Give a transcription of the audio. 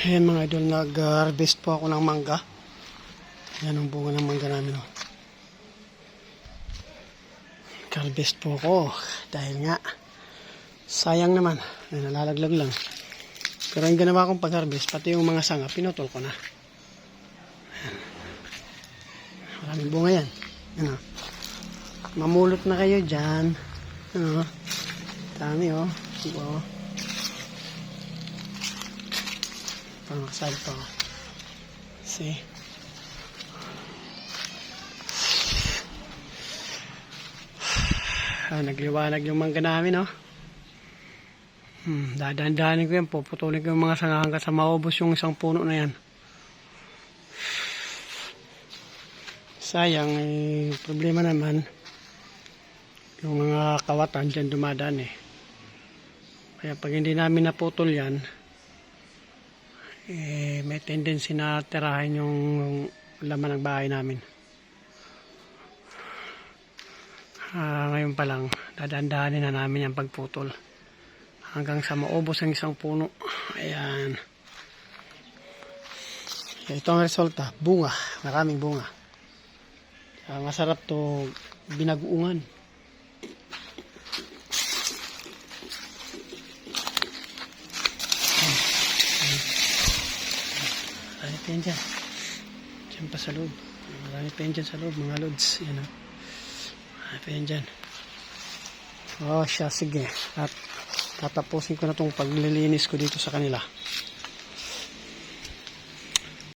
Ayan mga idol, nag-harvest po ako ng mangga. Ayan ang bunga ng mangga namin. Oh. Nag-harvest po ako dahil nga sayang naman, ay nalalaglag lang. Pero yung ginawa kong pag-harvest, pati yung mga sanga, pinutol ko na. Ayan. Maraming bunga yan. Ano? Mamulot na kayo dyan. Ano? Dami oh. Oh. Ako. See? Ah, nagliwanag yung mangga namin, oh. Hmm, dadan-danin ko yan. Puputulin ko yung mga sanga hanggang sa maubos yung isang puno na yan. Sayang, eh, problema naman. Yung mga kawatan dyan dumadaan eh. Kaya pag hindi namin naputol yan, eh, may tendency na tirahin yung laman ng bahay namin. Ah, ngayon pa lang, dadaan-daanin na namin yung pagputol. Hanggang sa maubos ang isang puno. Ayan. Ito ang resulta. Bunga. Maraming bunga. Ah, masarap to binaguungan. Marami pa yan dyan. Dyan pa sa loob. Marami pa yan dyan sa loob, mga lods. Yan o. Marami pa yan dyan. Oh, siya, sige. At tatapusin ko na itong paglilinis ko dito sa kanila.